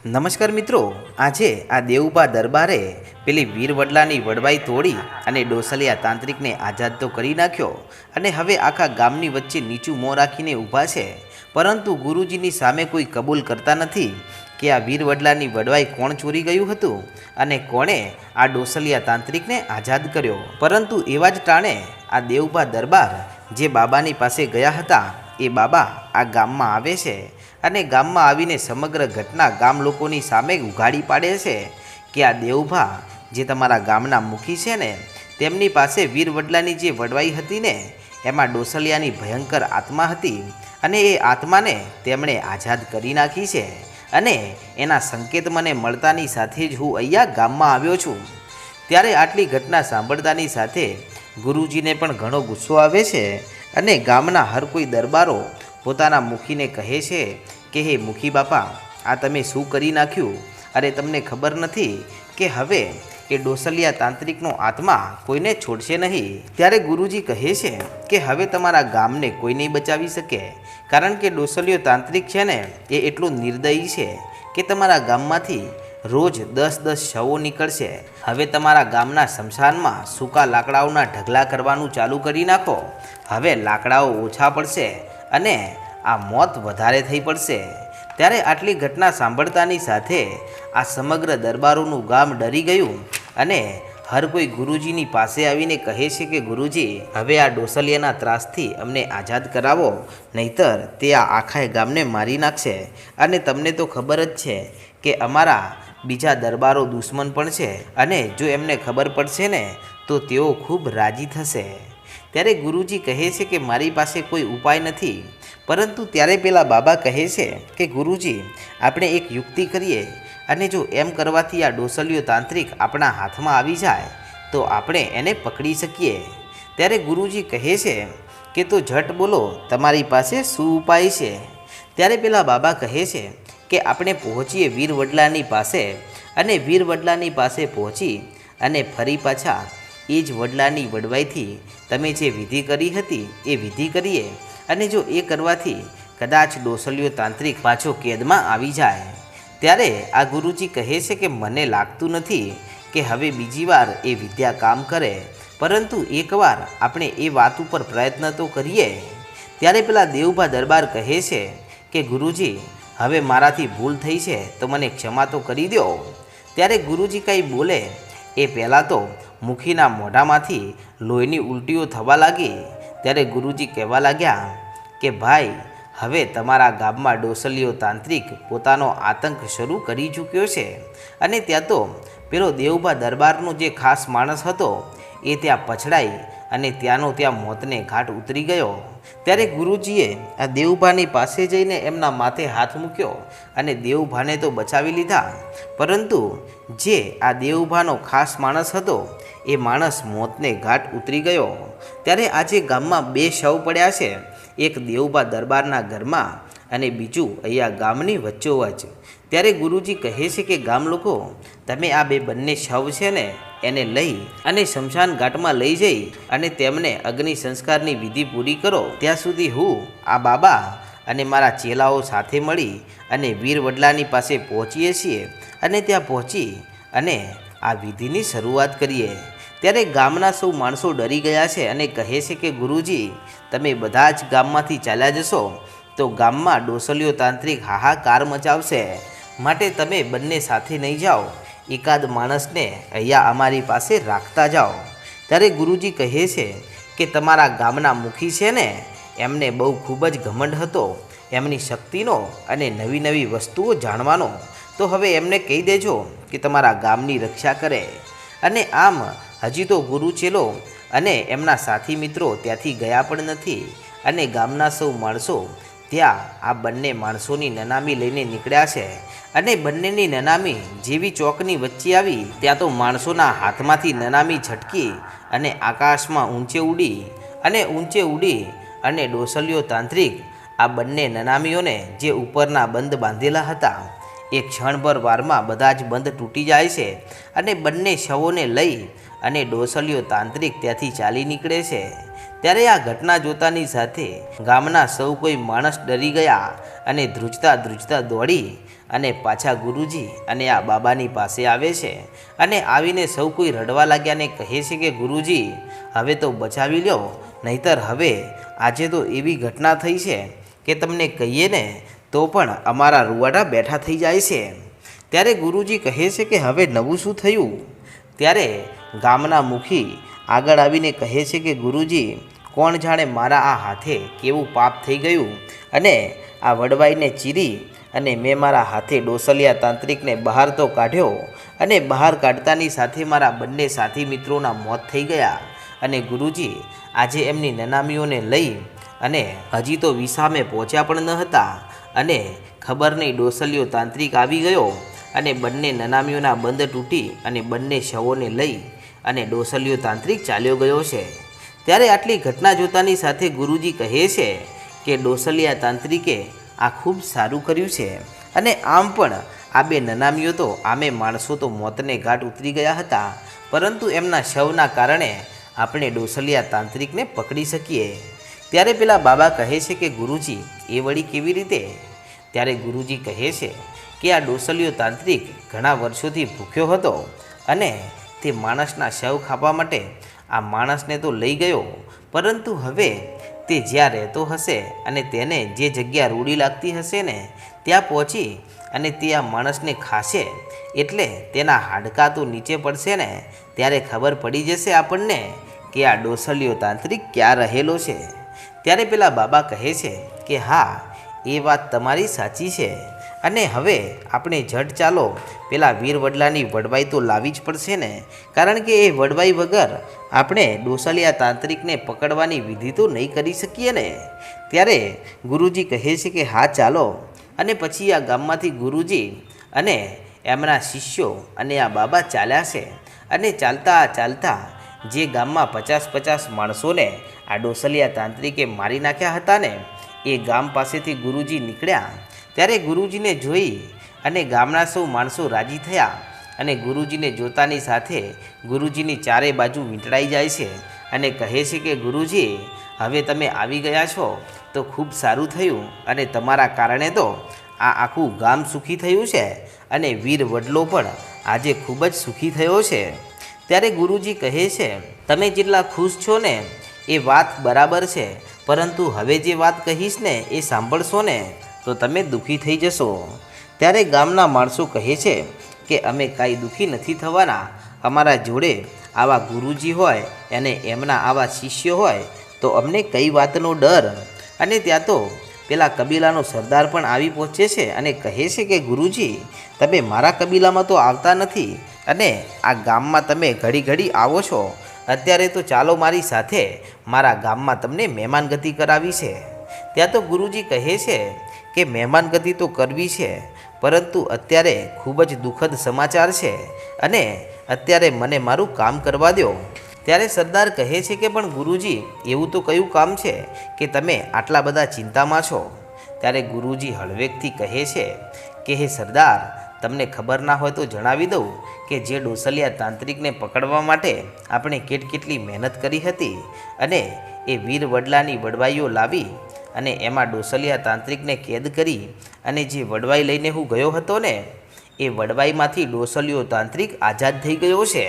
નમસ્કાર મિત્રો, આજે આ દેવુબા દરબારે પેલી વીરવડલાની વડવાઈ તોડી અને ડોસલિયા તાંત્રિકને આઝાદ તો કરી નાખ્યો અને હવે આખા ગામની વચ્ચે નીચું મોં રાખીને ઊભા છે. પરંતુ ગુરુજીની સામે કોઈ કબૂલ કરતા નથી કે આ વીરવડલાની વડવાઈ કોણ ચોરી ગયું હતું અને કોણે આ ડોસલિયા તાંત્રિકને આઝાદ કર્યો. પરંતુ એવા જ ટાણે આ દેવુબા દરબાર જે બાબાની પાસે ગયા હતા એ બાબા આ ગામમાં આવે છે અને ગામમાં આવીને સમગ્ર ઘટના ગામ લોકોની સામે ઉઘાડી પાડે છે કે આ દેવભા જે તમારા ગામના મુખી છે ને, તેમની પાસે વીરવડલાની જે વડવાઈ હતી ને, એમાં ડોસલિયાની ભયંકર આત્મા હતી અને એ આત્માને તેમણે આઝાદ કરી નાખી છે અને એના સંકેત મને મળતાની સાથે જ હું અહીંયા ગામમાં આવ્યો છું. ત્યારે આટલી ઘટના સાંભળતાની સાથે ગુરુજીને પણ ઘણો ગુસ્સો આવે છે અને ગામના હર કોઈ દરબારો પોતાના મુખીને કહે છે કે, હે મુખી બાપા, આ તમે શું કરી નાખ્યું? અરે તમને ખબર નથી કે હવે એ ડોસલિયા તાંત્રિકનો આત્મા કોઈને છોડશે નહીં? ત્યારે ગુરુજી કહે છે કે, હવે તમારા ગામને કોઈ નહીં બચાવી શકે, કારણ કે ડોસલિયો તાંત્રિક છે ને, એ એટલું નિર્દયી છે કે તમારા ગામમાંથી રોજ દસ દસ શવો નીકળશે. હવે તમારા ગામના શમશાનમાં સૂકા લાકડાઓના ઢગલા કરવાનું ચાલુ કરી નાખો. હવે લાકડાઓ ઓછા પડશે અને આ મોત વધારે થઈ પડશે. ત્યારે આટલી ઘટના સાંભળતાની સાથે આ સમગ્ર દરબારોનું ગામ ડરી ગયું અને હર કોઈ ગુરુજીની પાસે આવીને કહે છે કે, ગુરુજી, હવે આ ડોસલિયાના ત્રાસથી અમને આઝાદ કરાવો, નહીતર તે આ આખા ગામને મારી નાખશે. અને તમને તો ખબર જ છે કે અમારા બીજા દરબારો દુશ્મન પણ છે અને જો એમને ખબર પડશે ને, તો તેઓ ખૂબ રાજી થશે. ત્યારે ગુરુજી કહે છે કે મારી પાસે કોઈ ઉપાય નથી. પરંતુ ત્યારે પેલા બાબા કહે છે કે, ગુરુજી, આપણે એક યુક્તિ કરીએ અને જો એમ કરવાથી આ ડોસલિયો તાંત્રિક આપણા હાથમાં આવી જાય, તો આપણે એને પકડી શકીએ. ત્યારે ગુરુજી કહે છે કે, તો ઝટ બોલો, તમારી પાસે શું ઉપાય છે? ત્યારે પેલા બાબા કહે છે કે આપણે પહોંચીએ વીર વડલાની પાસે અને વીર વડલાની પાસે પહોંચી અને ફરી પાછા એ જ વડલાની વડવાઈથી તમે જે વિધિ કરી હતી એ વિધિ કરીએ અને જો એ કરવાથી કદાચ ડોસલિયો તાંત્રિક પાછો કેદમાં આવી જાય. ત્યારે આ ગુરુજી કહે છે કે મને લાગતું નથી કે હવે બીજી વાર એ વિદ્યા કામ કરે, પરંતુ એકવાર આપણે એ વાત ઉપર પ્રયત્ન તો કરીએ. ત્યારે પેલા દેવભા દરબાર કહે છે કે ગુરુજી હવે મારાથી ભૂલ થઈ છે તો મને ક્ષમા તો કરી દો. ત્યારે ગુરુજી કંઈ બોલે, એ પહેલાં તો મુખીના મોઢામાંથી લોહીની ઉલટીઓ થવા લાગી. ત્યારે ગુરુજી કહેવા લાગ્યા કે, ભાઈ, હવે તમારા ગામમાં ડોસલીઓ તાંત્રિક પોતાનો આતંક શરૂ કરી ચૂક્યો છે અને ત્યાં તો પેલો દેવભા દરબારનો જે ખાસ માણસ હતો, એ ત્યાં પછડાઈ અને ત્યાંનો ત્યાં મોતને ઘાટ ઉતરી ગયો. ત્યારે ગુરુજીએ આ દેવભાની પાસે જઈને એમના માથે હાથ મૂક્યો અને દેવભાને તો બચાવી લીધા. પરંતુ જે આ દેવભાનો ખાસ માણસ હતો, એ માણસ મોતને ઘાટ ઉતરી ગયો. ત્યારે આજે ગામમાં બે શવ પડ્યા છે. એક દેવભા દરબારના ઘરમાં અને બીજું અહીંયા ગામની વચ્ચોવચ. ત્યારે ગુરુજી કહે છે કે, ગામ લોકો, તમે આ બે બંને શવ છે ને, એને લઈ અને શમશાન ઘાટમાં લઈ જઈ અને તેમને અગ્નિ સંસ્કારની વિધિ પૂરી કરો. ત્યાં સુધી હું, આ બાબા અને મારા ચેલાઓ સાથે મળી અને વીર વડલાની પાસે પહોંચીએ છીએ અને ત્યાં પહોંચી અને આ વિધિની શરૂઆત કરીએ. ત્યારે ગામના સૌ માણસો ડરી ગયા છે અને કહે છે કે, ગુરુજી, તમે બધા જ ગામમાંથી ચાલ્યા જશો, તો ગામમાં ડોસલીઓ તાંત્રિક હાહાકાર મચાવશે. માટે તમે બંને સાથે નહીં જાઓ. એકાદ માણસને અહીંયા અમારી પાસે રાખતા જાઓ. ત્યારે ગુરુજી કહે છે કે તમારા ગામના મુખી છે ને, એમને બહુ ખૂબ જ ઘમંડ હતો. એમની શક્તિનો અને નવી નવી વસ્તુઓ જાણવાનો. તો હવે એમને કહી દેજો કે તમારા ગામની રક્ષા કરે. અને આમ હજી તો ગુરુ ચેલો અને એમના સાથી મિત્રો ત્યાંથી ગયા પણ નથી. અને ગામના સૌ માણસો ત્યાં આ બંને માણસોની નનામી લઈને નીકળ્યા છે અને બંનેની નનામી જેવી ચોકની વચ્ચે આવી ત્યાં તો માણસોના હાથમાંથી નનામી ઝટકી અને આકાશમાં ઊંચે ઉડી અને ઊંચે ઉડી અને ડોસલિયો તાંત્રિક આ બંને નનામીઓને જે ઉપરના બંધ બાંધેલા હતા, એ ક્ષણભર વારમાં બધા જ બંધ તૂટી જાય છે અને બંને શવોને લઈ અને ડોસલિયો તાંત્રિક ત્યાંથી ચાલી નીકળે છે. ત્યારે આ ઘટના જોતાની સાથે ગામના સૌ કોઈ માણસ ડરી ગયા અને ધ્રુજતા ધ્રુજતા દોડી અને પાછા ગુરુજી અને આ બાબાની પાસે આવે છે અને આવીને સૌ કોઈ રડવા લાગ્યા ને કહે છે કે, ગુરુજી, હવે તો બચાવી લ્યો, નહીતર હવે આજે તો એવી ઘટના થઈ છે કે તમને કહીએ ને તો પણ અમારા રૂવાડા બેઠા થઈ જાય છે. ત્યારે ગુરુજી કહે છે કે, હવે નવું શું થયું? ત્યારે ગામના મુખી આગળ આવીને કહે છે કે, ગુરુજી, કોણ જાણે મારા આ હાથે કેવું પાપ થઈ ગયું? અને આ વડવાઈને ચીરી અને મેં મારા હાથે ડોસલિયા તાંત્રિકને બહાર તો કાઢ્યો અને બહાર કાઢતાની સાથે મારા બંને સાથી મિત્રોના મોત થઈ ગયા. અને ગુરુજી, આજે એમની નનામીઓને લઈ અને હજી તો વિસામે પહોંચ્યા પણ ન હતા. અને ખબર નહીં ડોસલિયો તાંત્રિક આવી ગયો અને બંને નનામીઓના બંધ તૂટી અને બંને શવોને લઈ અને ડોસલિયો તાંત્રિક ચાલ્યો ગયો છે. ત્યારે આટલી ઘટના જોતાની સાથે ગુરુજી કહે છે કે ડોસલિયા તાંત્રિકે આ ખૂબ સારું કર્યું છે. અને આમ પણ આ બે નનામીઓ તો આમે માણસો તો મોતને ઘાટ ઉતરી ગયા હતા. પરંતુ એમના શવના કારણે આપણે ડોસલિયા તાંત્રિકને પકડી શકીએ. ત્યારે પેલા બાબા કહે છે કે ગુરુજી, એ વળી કેવી રીતે? ત્યારે ગુરુજી કહે છે કે આ ડોસલિયો તાંત્રિક ઘણા વર્ષોથી ભૂખ્યો હતો અને તે માણસના શવ ખાવા માટે આ માણસને તો લઈ ગયો. પરંતુ હવે તે જ્યાં રહેતો હશે અને તેને જે જગ્યા રૂડી લાગતી હશે ને, ત્યાં પહોંચી અને તે આ માણસને ખાશે. એટલે તેના હાડકાં તો નીચે પડશે ને, ત્યારે ખબર પડી જશે આપણને કે આ ડોસલિયો તાંત્રિક ક્યાં રહેલો છે. ત્યારે પેલા બાબા કહે છે કે, હા, એ વાત તમારી સાચી છે. અને હવે આપણે ઝટ ચાલો પેલા વીર વડલાની વડવાઈ તો લાવી જ પડશે ને? કારણ કે એ વડવાઈ વગર આપણે ડોસાલિયા તાંત્રિકને પકડવાની વિધિ તો નહીં કરી શકીએ ને? ત્યારે ગુરુજી કહે છે કે હા, ચાલો. અને પછી આ ગામમાંથી ગુરુજી અને એમના શિષ્યો અને આ બાબા ચાલ્યા છે. અને ચાલતા ચાલતા જે ગામમાં પચાસ પચાસ માણસોને આ ડોસલિયા તાંત્રિકે મારી નાખ્યા હતા ને, એ ગામ પાસેથી ગુરુજી નીકળ્યા ત્યારે ગુરુજીને જોઈ અને ગામના સૌ માણસો રાજી થયા અને ગુરુજીને જોતાની સાથે ગુરુજીની ચારે બાજુ વીંટળાઈ જાય છે અને કહે છે કે, ગુરુજી, હવે તમે આવી ગયા છો તો ખૂબ સારું થયું અને તમારા કારણે તો આ આખું ગામ સુખી થયું છે અને વીર વડલો પણ આજે ખૂબ જ સુખી થયો છે. ત્યારે ગુરુજી કહે છે, તમે જેટલા ખુશ છો ને, એ વાત બરાબર છે, પરંતુ હવે જે વાત કહીશ ને, એ સાંભળશો ને. તો તમે દુઃખી થઈ જશો. ત્યારે ગામના માણસો કહે છે કે, અમે કાંઈ દુઃખી નથી થવાના. અમારા જોડે આવા ગુરુજી હોય અને એમના આવા શિષ્ય હોય, તો અમને કઈ વાતનો ડર? અને ત્યાં તો પેલા કબીલાનો સરદાર પણ આવી પહોંચે છે અને કહે છે કે, ગુરુજી, તમે મારા કબીલામાં તો આવતા નથી અને આ ગામમાં તમે ઘડી ઘડી આવો છો. અત્યારે તો ચાલો મારી સાથે. મારા ગામમાં તમને મહેમાનગતિ કરાવી છે. ત્યાં તો ગુરુજી કહે છે કે મહેમાનગતિ તો કરવી છે, પરંતુ અત્યારે ખૂબ જ દુઃખદ સમાચાર છે અને અત્યારે મને મારું કામ કરવા દો. ત્યારે સરદાર કહે છે કે પણ ગુરુજી, એવું તો કયું કામ છે કે તમે આટલા બધા ચિંતામાં છો? ત્યારે ગુરુજી હળવેકથી કહે છે કે, હે સરદાર, તમને ખબર ના હોય તો જણાવી દઉં કે જે ડોસલિયા તાંત્રિકને પકડવા માટે આપણે કેટ કેટલી મહેનત કરી હતી અને એ વીર વડલાની વડવાઈઓ લાવી અને એમાં ડોસલિયા તાંત્રિકને કેદ કરી અને જે વડવાઈ લઈને હું ગયો હતો ને, એ વડવાઈમાંથી ડોસલિયો તાંત્રિક આઝાદ થઈ ગયો છે.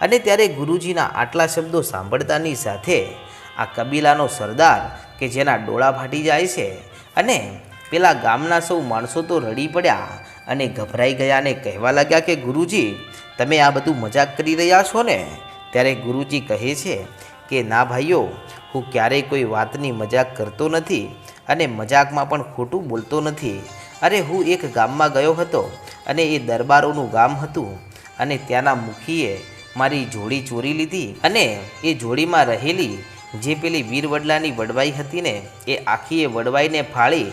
અને ત્યારે ગુરુજીના આટલા શબ્દો સાંભળતાની સાથે આ કબીલાનો સરદાર કે જેના ડોળા ફાટી જાય છે અને પેલા ગામના સૌ માણસો તો રડી પડ્યા અને ગભરાઈ ગયા અને કહેવા લાગ્યા કે ગુરુજી, તમે આ બધું મજાક કરી રહ્યા છો ને? ત્યારે ગુરુજી કહે છે કે, ના ભાઈઓ, હું ક્યારેય કોઈ વાતની મજાક કરતો નથી અને મજાકમાં પણ ખોટું બોલતો નથી. અરે, હું એક ગામમાં ગયો હતો અને એ દરબારોનું ગામ હતું અને ત્યાંના મુખીએ મારી જોડી ચોરી લીધી અને એ જોડીમાં રહેલી જે પેલી વીરવડલાની વડવાઈ હતી ને એ આખીએ વડવાઈને ફાળી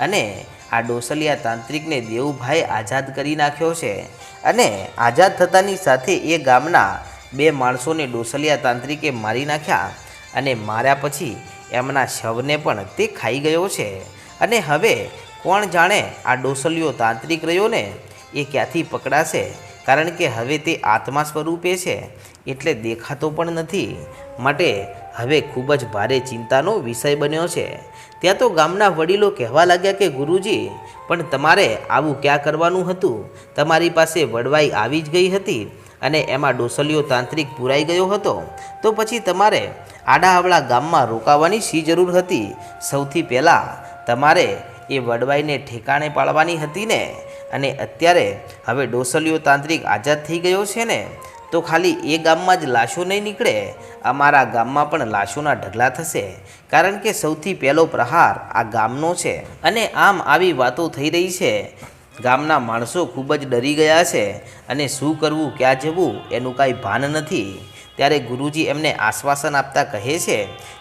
અને આ ડોસલિયા તાંત્રિકને દેવુભાઈ આઝાદ કરી નાખ્યો છે. અને આઝાદ થતાની સાથે એ ગામના બે માણસોને ડોસલિયા તાંત્રિકે મારી નાખ્યા અને માર્યા પછી એમના શવને પણ તે ખાઈ ગયો છે. અને હવે કોણ જાણે આ ડોસલિયો તાંત્રિક રહ્યો ને એ ક્યાંથી પકડાશે? કારણ કે હવે તે આત્મા સ્વરૂપે છે, એટલે દેખાતો પણ નથી. માટે હવે ખૂબ જ ભારે ચિંતાનો વિષય બન્યો છે. ત્યાં તો ગામના વડીલો કહેવા લાગ્યા કે, ગુરુજી, પણ તમારે આવું ક્યાં કરવાનું હતું? તમારી પાસે વડવાઈ આવી જ ગઈ હતી. અને એમાં ડોસલિયો તાંત્રિક પુરાઈ ગયો હતો, તો પછી તમારે આડાહવળા ગામમાં રોકાવાની શી જરૂર હતી? સૌથી પહેલાં તમારે એ વડવાઈને ઠેકાણે પાડવાની હતી ને? અને અત્યારે હવે ડોસલિયો તાંત્રિક આઝાદ થઈ ગયો છે ને? તો ખાલી એ ગામમાં જ લાશો નહીં નીકળે, અમારા ગામમાં પણ લાશોના ઢગલા થશે. કારણ કે સૌથી પહેલો પ્રહાર આ ગામનો છે. અને આમ આવી વાતો થઈ રહી છે. ગામના માણસો ખૂબ જ ડરી ગયા છે અને શું કરવું, ક્યાં જવું એનું કાંઈ ભાન નથી. ત્યારે ગુરુજી એમને આશ્વાસન આપતા કહે છે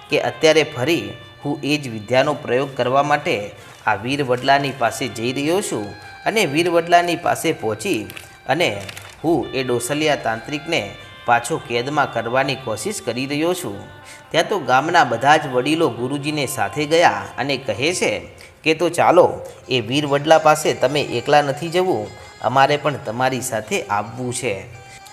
કે અત્યારે ફરી હું એ જ વિદ્યાનો પ્રયોગ કરવા માટે આ વીર વડલાની પાસે જઈ રહ્યો છું અને વીર વડલાની પાસે પહોંચી અને હું એ ડોસલિયા તાંત્રિકને પાછો કેદમાં કરવાની કોશિશ કરી રહ્યો છું. ત્યાં તો ગામના બધા જ વડીલો ગુરુજીને સાથે ગયા અને કહે છે કે, તો ચાલો, એ વીર વડલા પાસે તમે એકલા નથી જવું, અમારે પણ તમારી સાથે આવવું છે.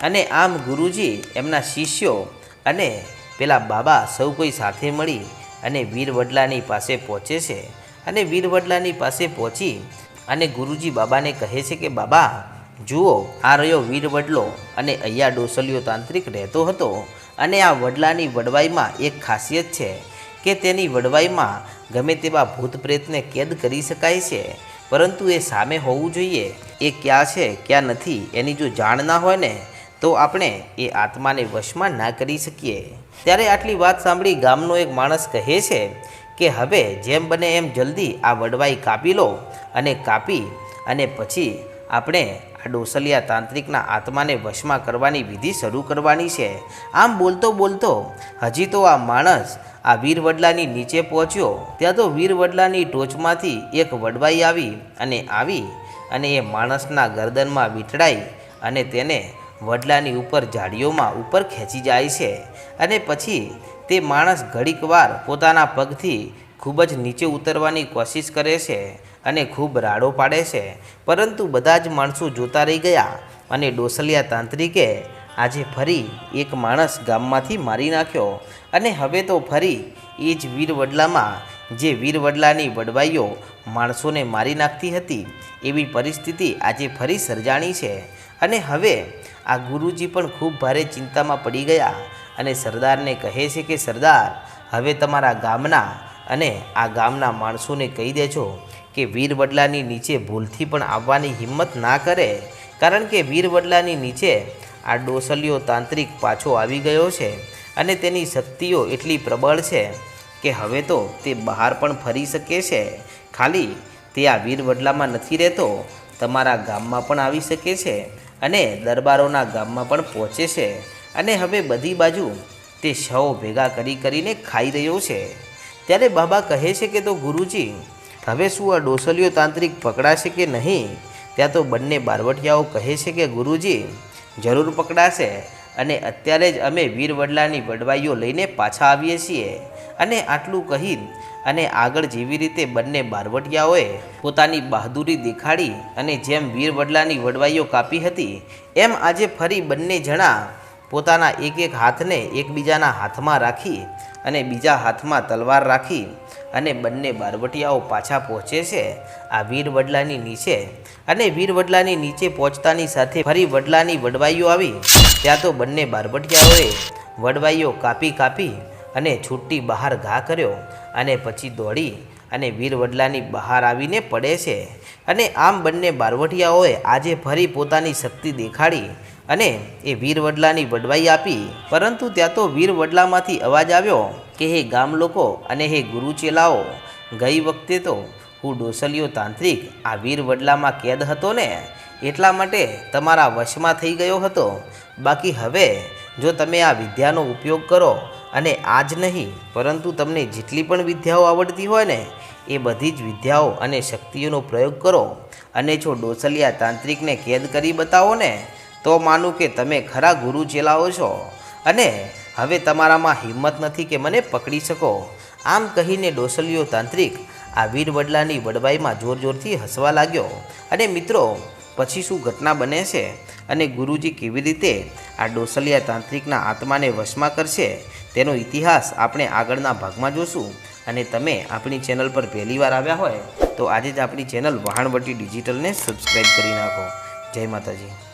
અને આમ ગુરુજી એમના શિષ્યો અને પેલા બાબા સૌ કોઈ સાથે મળી અને વીર વડલાની પાસે પહોંચે છે. અને વીર વડલાની પાસે પહોંચી અને ગુરુજી બાબાને કહે છે કે, બાબા જુઓ, આ રહ્યો વીર વડલો અને અહીંયા ડોસલિયો તાંત્રિક રહેતો હતો અને આ વડલાની વડવાઈમાં એક ખાસિયત છે કે તેની વડવાઈમાં ગમે તેવા ભૂત પ્રેતને કેદ કરી શકાય છે, પરંતુ એ સામે હોવું જોઈએ. એ ક્યાં છે, ક્યાં નથી, એની જો જાણ ના હોય ને, તો આપણે એ આત્માને વશમાં ના કરી શકીએ. ત્યારે આટલી વાત સાંભળી ગામનો એક માણસ કહે છે કે, હવે જેમ બને એમ જલ્દી આ વડવાઈ કાપી લો અને કાપી અને પછી આપણે આ ડોસલિયા તાંત્રિકના આત્માને વશમાં કરવાની વિધિ શરૂ કરવાની છે. આમ બોલતો બોલતો હજી તો આ માણસ આ વીર વડલાની નીચે પહોંચ્યો. ત્યાં તો વીર વડલાની ટોચમાંથી એક વડવાઈ આવી અને આવી અને એ માણસના ગરદનમાં વીંટળાઈ અને તેને વડલાની ઉપર ઝાડીઓમાં ઉપર ખેંચી જાય છે. અને પછી તે માણસ ઘડીક વાર પોતાના પગથી ખૂબ જ નીચે ઉતરવાની કોશિશ કરે છે અને ખૂબ રાડો પાડે છે. પરંતુ બધા જ માણસો જોતા રહી ગયા અને ડોસલિયા તાંત્રિકે આજે ફરી એક માણસ ગામમાંથી મારી નાખ્યો. અને હવે તો ફરી એ જ વીરવડલામાં જે વીરવડલાની વડવાઈઓ માણસોને મારી નાખતી હતી, એવી પરિસ્થિતિ આજે ફરી સર્જાણી છે. અને હવે આ ગુરુજી પણ ખૂબ ભારે ચિંતામાં પડી ગયા અને સરદારને કહે છે કે, સરદાર, હવે તમારા ગામના અને આ ગામના માણસોને કહી દેજો કે વીર વડલાની નીચે ભૂલથી પણ આવવાની હિંમત ના કરે. કારણ કે વીર વડલાની નીચે આ ડોસલીઓ તાંત્રિક પાછો આવી ગયો છે અને તેની શક્તિઓ એટલી પ્રબળ છે કે હવે તો તે બહાર પણ ફરી શકે છે. ખાલી તે આ વીર વડલામાં નથી રહેતો, તમારા ગામમાં પણ આવી શકે છે અને દરબારોના ગામમાં પણ પહોંચે છે. અને હવે બધી બાજુ તે શવ ભેગા કરી કરીને ખાઈ રહ્યો છે. ત્યારે બાબા કહે છે કે તો ગુરુજી, હવે શું આ ડોસલીઓ તાંત્રિક પકડાશે કે નહીં? ત્યાં તો બંને બારવટિયાઓ કહે છે કે ગુરુજી, જરૂર પકડાશે અને અત્યારે જ અમે વીર વડલાની વડવાઈઓ લઈને પાછા આવીએ છીએ. અને આટલું કહી અને આગળ જેવી રીતે બંને બારવટિયાઓએ પોતાની બહાદુરી દેખાડી અને જેમ વીર વડલાની વડવાઈઓ કાપી હતી, એમ આજે ફરી બંને જણા પોતાના એક એક હાથને એકબીજાના હાથમાં રાખી અને બીજા હાથમાં તલવાર રાખી અને બંને બારવટિયાઓ પાછા પહોંચે છે આ વીર વડલાની નીચે. અને વીર વડલાની નીચે પહોંચતાની સાથે ફરી વડલાની વડવાઈઓ આવી. ત્યાં તો બંને બારવટિયાઓએ વડવાઈઓ કાપી કાપી અને છૂટી બહાર ઘા કર્યો અને પછી દોડી અને વીર વડલાની બહાર આવીને પડે છે. અને આમ બંને બારવટિયાઓએ આજે ફરી પોતાની શક્તિ દેખાડી અને એ વીર વડલાની વડવાઈ આપી, પરંતુ ત્યાં તો વીર વડલામાંથી અવાજ આવ્યો કે હે ગામ લોકો અને હે ગુરુ ચેલાઓ, ગઈ વખતે તો હું ડોસલિયો તાંત્રિક આ વીર વડલામાં કેદ હતો ને, એટલા માટે તમારા વશમાં થઈ ગયો હતો. બાકી હવે જો તમે આ વિદ્યાનો ઉપયોગ કરો, અને આ જ નહીં, પરંતુ તમને જેટલી પણ વિદ્યાઓ આવડતી હોય ને, એ બધી જ વિદ્યાઓ અને શક્તિઓનો પ્રયોગ કરો. અને જો ડોસલિયા તાંત્રિકને કેદ કરી બતાવો ને તો માનું કે તમે ખરા ગુરુ ચેલાઓ છો અને હવે તમારામાં હિંમત નથી કે મને પકડી શકો. આમ કહીને ડોસલિયો તાંત્રિક આ વીર વડલાની વડવાઈમાં જોર જોરથી હસવા લાગ્યો. અને મિત્રો, પછી શું ઘટના બને છે? અને ગુરુજી કેવી રીતે આ ડોસલિયા તાંત્રિકના આત્માને વશમાં કરશે? તેનો ઇતિહાસ આપણે આગળના ભાગમાં જોશું. અને તમે આપણી ચેનલ પર પહેલીવાર આવ્યા હોય તો આજે જ આપણી ચેનલ વહાણવટી ડિજિટલને સબસ્ક્રાઈબ કરી નાખો. જય માતાજી.